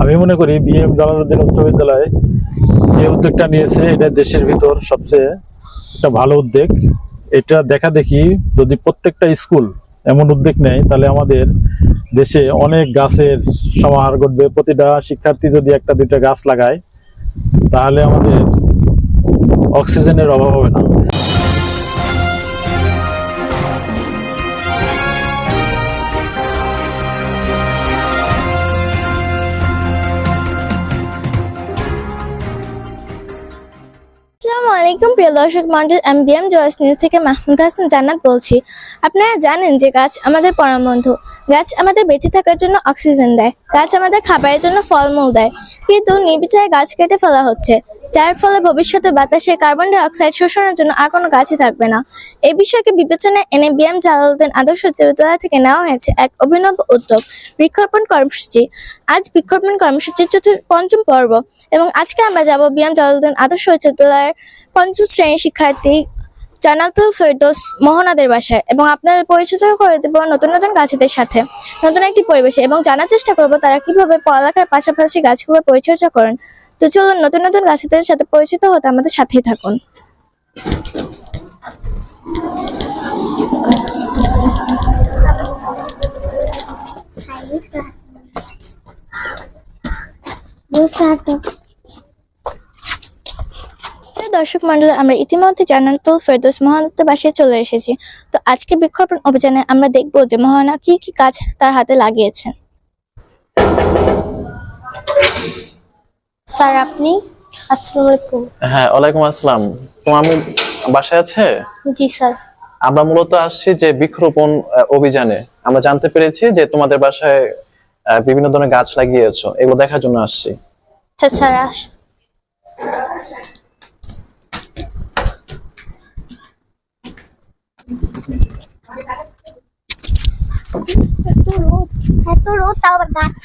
আমি মনে করি বিএম জালালউদ্দিন উচ্চ বিদ্যালয় যে উদ্যোগটা নিয়েছে, এটা দেশের ভিতর সবচেয়ে একটা ভালো উদ্যোগ। এটা দেখা দেখি যদি প্রত্যেকটা স্কুল এমন উদ্যোগ নেয়, তাহলে আমাদের দেশে অনেক গাছের সমাহার ঘটবে। প্রতিটা শিক্ষার্থী যদি একটা, দুইটা গাছ লাগায়, তাহলে আমাদের অক্সিজেনের অভাব হবে না। আলাইকুম প্রিয় দর্শক মন্ডল এমবিএম জয়েস নিউজ থেকে মাহমুদ হাসান জান্নাত বলছি। আপনারা জানেন যে গাছ আমাদের পরম বন্ধু গাছ আমাদের বেঁচে থাকার জন্য অক্সিজেন দেয়। গাছ আমাদের খাবারের জন্য ফলমূল দেয়। কিন্তু নির্বিচারে গাছ কেটে ফেলা হচ্ছে। যার ফলে ভবিষ্যতে বাতাসে কার্বন ডাই অক্সাইড শোষণের জন্য আর কোনো গাছই থাকবে না। এই বিষয়কে বিবেচনায় এনে বিএম জালালউদ্দিন আদর্শ বিদ্যালয় থেকে নেওয়া হয়েছে এক অভিনব উদ্যোগ বৃক্ষরোপণ কর্মসূচি। আজ বৃক্ষরোপণ কর্মসূচির চতুর্থ পঞ্চম পর্ব। এবং আজকে আমরা যাব বিএম জালালউদ্দিন আদর্শ বিদ্যালয়ের পঞ্চম শ্রেণির শিক্ষার্থী জানাতুল ফেরদোস মোহনাদের বাসায়। এবং আপনাদের পরিচিত করে দেব নতুন নতুন গাছেদের সাথে। নতুন একটি পরিবেশে এবং জানার চেষ্টা করব তারা কীভাবে পড়ালেখার পাশাপাশি গাছগুলোর পরিচর্যা করেন। তো চলুন নতুন নতুন গাছেদের সাথে পরিচিত হতে আমাদের সাথেই থাকুন। প্রিয় দর্শক মন্ডল আমরা ইতিমধ্যে জানাতুল ফেরদৌস মহানত্ব বাসায় চলে এসেছি। তো আজকে বৃক্ষরোপণ অভিযানে আমরা দেখব যে মহানা কি কি কাজ তার হাতে লাগিয়েছেন স্যার আপনি? আসসালামু আলাইকুম। হ্যাঁ ওয়ালাইকুম আসসালাম। তোমার আমি বাসায় আছে? জি স্যার। আমরা মূলত আসছি যে বৃক্ষরোপণ অভিযানে। আমরা জানতে পেরেছি যে তোমাদের বাসায় বিভিন্ন ধরনের গাছ লাগিয়েছো। এগুলো দেখার জন্য আসছি। আচ্ছা স্যার এত রোদ এত রোদ তাও আবার গাছ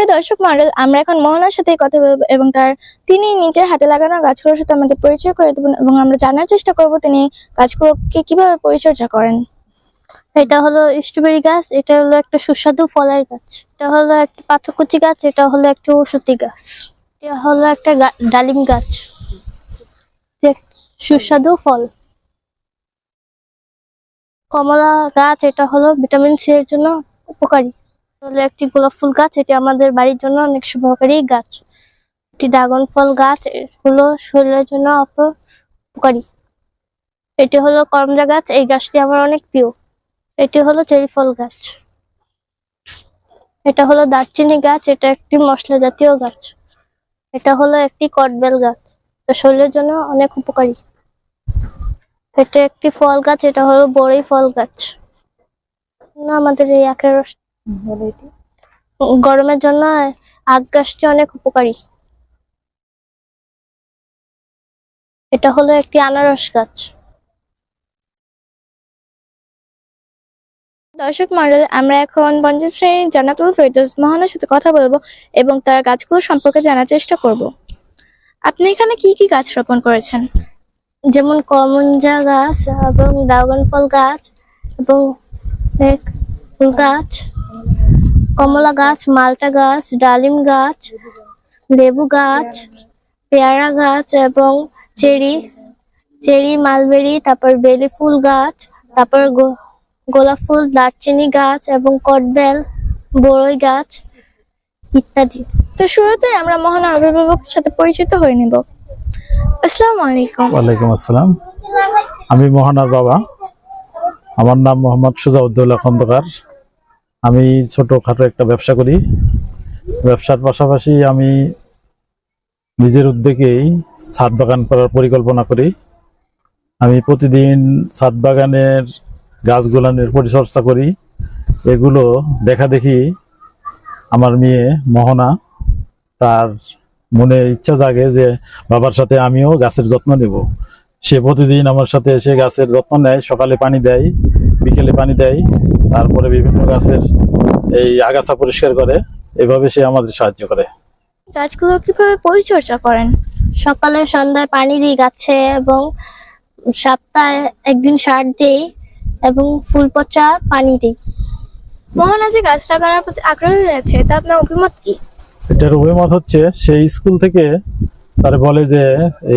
প্রিয় দর্শক মন্ডল আমরা এখন মোহনার সাথে কথা বলব এবং তার তিনি নিজের হাতে লাগানো গাছগুলোর সাথে আমাদের পরিচয় করে দেবেন এবং আমরা জানার চেষ্টা করব তিনি গাছগুলোকে কীভাবে পরিচর্যা করেন। এটা হলো স্ট্রবেরি গাছ, এটা হলো একটা সুস্বাদু ফলের গাছ, এটা হলো একটা পাথরকুচি গাছ, এটা হলো একটা ওষুধি গাছ, এটা হলো একটা ডালিম গাছ সুস্বাদু ফল। কমলা গাছ, এটা হলো ভিটামিন সি এর জন্য উপকারী। হলো একটি গোলাপ ফুল গাছ, এটি আমাদের বাড়ির জন্য অনেক শুভকারী গাছ। একটি ড্রাগন ফল গাছ এগুলো শরীরের জন্য উপকারী। এটি হলো করমজা গাছ, এই গাছটি আমার অনেক প্রিয়। এটি হলো চেরি ফল গাছ। এটা হলো দারচিনি গাছ, এটা একটি মশলা জাতীয় গাছ। এটা হলো একটি কটবেল গাছ শরীরের জন্য অনেক উপকারী। এটা একটি ফল গাছ, এটা হলো বড়ই ফল গাছ। আমাদের এই আখের রস গরমের জন্য আখ গাছটি অনেক উপকারী। এটা হলো একটি আনারস গাছ। দর্শক মন্ডল আমরা এখন পঞ্চম শ্রেণির জানাতুল ফেরদৌস মোহনার সাথে কথা বলব এবং তার গাছগুলো সম্পর্কে জানার চেষ্টা করব। আপনি এখানে কি কি গাছ রোপণ করেছেন? যেমন কমনজা গাছ এবং ড্রাগন ফল গাছ এবং ফুল গাছ। কমলা গাছ মালটা গাছ ডালিম গাছ লেবু গাছ পেয়ারা গাছ এবং চেরি চেরি মালবেরি তারপর বেলি ফুল গাছ তারপর গো- গোলাপ ফুল দারচিনি গাছ এবং কটবেল বড়ই গাছ ইত্যাদি। তো শুরুতে আমরা মোহনার অভিভাবকের সাথে পরিচিত হয়ে নেব। আসসালামু আলাইকুম। ওয়ালাইকুম আসসালাম। আমি মোহনার বাবা। আমার নাম মোহাম্মদ সুজাউদ্দৌলা খন্দকার। আমি ছোটখাটো একটা ব্যবসা করি। ব্যবসার পাশাপাশি আমি নিজের উদ্যোগেই ছাদ বাগান করার পরিকল্পনা করি। আমি প্রতিদিন ছাদ বাগানের গাছগুলানের পরিচর্যা করি। এগুলো দেখা দেখি আমার মেয়ে মোহনা, তার মনে ইচ্ছা জাগে যে বাবার সাথে আমিও গাছের যত্ন নেব। সে প্রতিদিন আমার সাথে এসে গাছের যত্ন নেয়, সকালে পানি দেয়, বিকেলে পানি দেয়। তারপরে বিভিন্ন গাছের এই আগাছা পরিষ্কার করে এভাবে সে আমাদের সাহায্য করে। গাছগুলো কীভাবে পরিচর্যা করেন? সকালে সন্ধ্যায় পানি দিই গাছে এবং সপ্তাহে একদিন সার দিই এবং ফুল পচা পানি দিই। মোহনা যে গাছ লাগানোর প্রতি আগ্রহী হয়েছে তা আপনার অভিমত কি? এটার অভিমত হচ্ছে সেই স্কুল থেকে তার বলে যে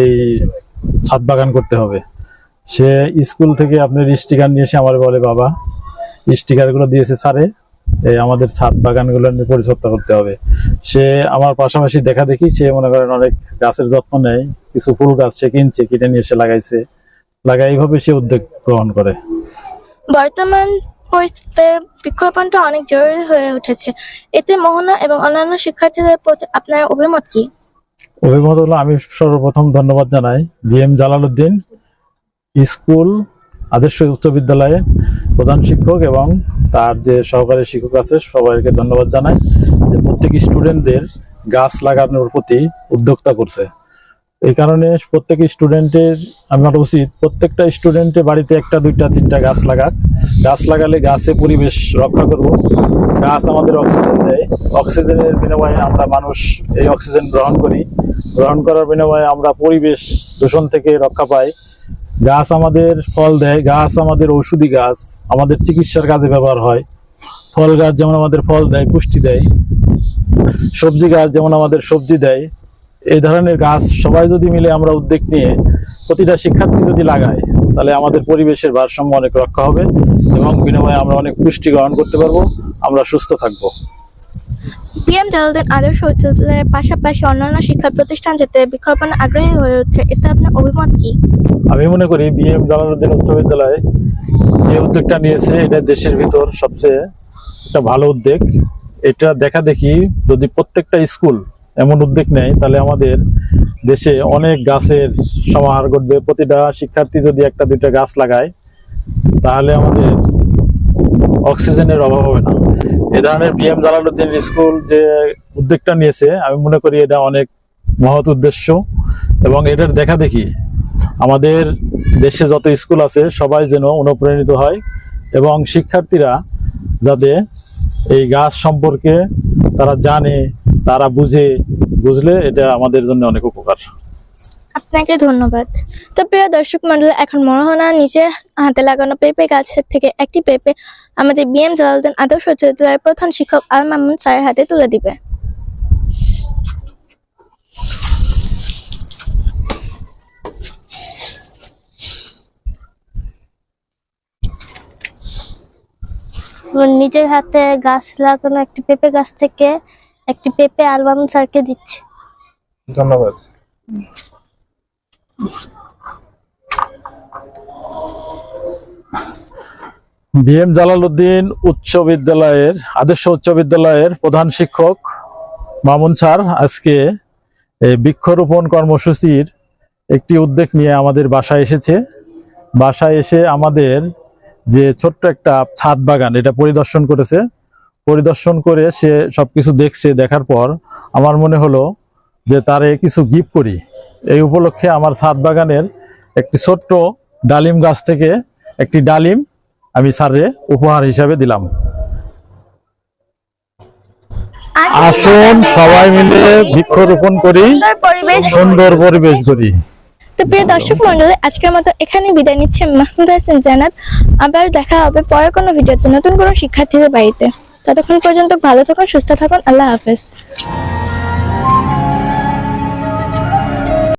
এই ছাদ বাগান করতে হবে। সে স্কুল থেকে আপনার স্টিকার নিয়ে এসে আমার বলে বাবা স্টিকারগুলো দিয়েছে স্যারে। এই আমাদের ছাদ বাগানগুলো নিয়ে পরিচর্যা করতে হবে। সে আমার পাশাপাশি দেখা দেখি সে মনে করেন অনেক গাছের যত্ন নেয়। কিছু ফুল গাছ সে কিনছে কিনে নিয়ে এসে লাগাইছে। লাগাই এইভাবে সে উদ্যোগ গ্রহণ করে। বর্তমান পরিস্থিতিতে বৃক্ষরোপণটা অনেক জরুরি হয়ে উঠেছে। এতে মোহনা এবং অন্যান্য শিক্ষার্থীদের প্রতি আপনার অভিমত কি? অভিমত হলো আমি সর্বপ্রথম ধন্যবাদ জানাই বিএম জালালউদ্দিন স্কুল আদর্শ উচ্চ বিদ্যালয়ে প্রধান শিক্ষক এবং তার যে সহকারী শিক্ষক আছে, সবাইকে ধন্যবাদ জানাই যে প্রত্যেক স্টুডেন্টদের গাছ লাগানোর প্রতি উদ্যোক্তা করছে। এই কারণে প্রত্যেক স্টুডেন্টের আমার উচিত প্রত্যেকটা স্টুডেন্টের বাড়িতে একটা, দুইটা, তিনটা গাছ লাগাক। গাছ লাগালে গাছে পরিবেশ রক্ষা করব। গাছ আমাদের অক্সিজেন দেয়। অক্সিজেনের বিনিময়ে আমরা মানুষ এই অক্সিজেন গ্রহণ করি। গ্রহণ করার বিনিময়ে আমরা পরিবেশ দূষণ থেকে রক্ষা পাই। গাছ আমাদের ফল দেয়, গাছ আমাদের ঔষধি গাছ, আমাদের চিকিৎসার কাজে ব্যবহার হয়। ফল গাছ যেমন আমাদের ফল দেয়, পুষ্টি দেয়। সবজি গাছ যেমন আমাদের সবজি দেয়। এই ধরনের গাছ সবাই যদি মিলে আমরা উদ্যোগ নিয়ে প্রতিটা শিক্ষার্থী যদি লাগায়, তাহলে আমাদের পরিবেশের ভারসাম্য অনেক রক্ষা হবে এবং বিনিময়ে আমরা অনেক পুষ্টি গ্রহণ করতে পারব, আমরা সুস্থ থাকব। পিএম জালালউদ্দিন আদর্শ উচ্চ বিদ্যালয়ের পাশাপাশি অন্যান্য শিক্ষা প্রতিষ্ঠান যাতে বৃক্ষরোপণে আগ্রহী হয়ে ওঠে, এতে আপনার অভিমত কি? আমি মনে করি বিএম জালালউদ্দিন উচ্চ বিদ্যালয় যে উদ্যোগটা নিয়েছে, এটা দেশের ভিতর সবচেয়ে একটা ভালো উদ্যোগ। এটা দেখা দেখি যদি প্রত্যেকটা স্কুল এমন উদ্যোগ নেয়, তাহলে আমাদের দেশে অনেক গাছের সমাহার ঘটবে। প্রতিটা শিক্ষার্থী যদি একটা দুইটা গাছ লাগায়, তাহলে আমাদের অক্সিজেনের অভাব হবে না। এ ধরনের বিএম জালালউদ্দিন স্কুল যে উদ্যোগটা নিয়েছে, আমি মনে করি এটা অনেক মহৎ উদ্দেশ্য এবং এটার দেখা দেখি। আমাদের দেশে যত স্কুল আছে, সবাই যেন অনুপ্রাণিত হয় এবং শিক্ষার্থীরা যাতে এই গাছ সম্পর্কে তারা জানে, তারা বুঝে, বুঝলে এটা আমাদের জন্য অনেক উপকার। আপনাকে ধন্যবাদ। তো প্রিয় দর্শক মন্ডল এখন মনোহনা নিজের হাতে লাগানো পেঁপে গাছের থেকে একটি পেঁপে আমাদের বিএম জালালউদ্দিন আদর্শ বিদ্যালয়ের প্রধান শিক্ষক আল মামুন স্যারের হাতে তুলে দিবে। নিজের হাতে গাছ লাগানো একটি পেঁপে গাছ থেকে একটি পেঁপে আলবাম স্যারকে দিচ্ছে। ধন্যবাদ। বিএম জালালউদ্দিন উচ্চ বিদ্যালয়ের আদর্শ উচ্চ বিদ্যালয়ের প্রধান শিক্ষক মামুন স্যার আজকে বৃক্ষরোপণ কর্মসূচির একটি উদ্যোগ নিয়ে আমাদের বাসায় এসেছে। বাসায় এসে আমাদের যে ছোট্ট একটা ছাদ বাগান, এটা পরিদর্শন করেছে। পরিদর্শন করে সে সবকিছু দেখছে, দেখার পর আমার মনে হলো যে তারে কিছু গিফট করি। এই উপলক্ষে আমার ছাদ বাগানের একটি ছোট্ট ডালিম গাছ থেকে একটি ডালিম আমি স্যারে উপহার হিসাবে দিলাম। আসুন সবাই মিলে বৃক্ষরোপণ করি সুন্দর পরিবেশ করি তো প্রিয় দর্শক মন্ডলী আজকের মতো এখানে বিদায় নিচ্ছে। মাহমুদ হাসান জানাত আবার দেখা হবে পরের কোনো ভিডিওতে নতুন কোনো শিক্ষার্থীদের বাড়িতে। ততক্ষণ পর্যন্ত ভালো থাকুন সুস্থ থাকুন আল্লাহ হাফেজ।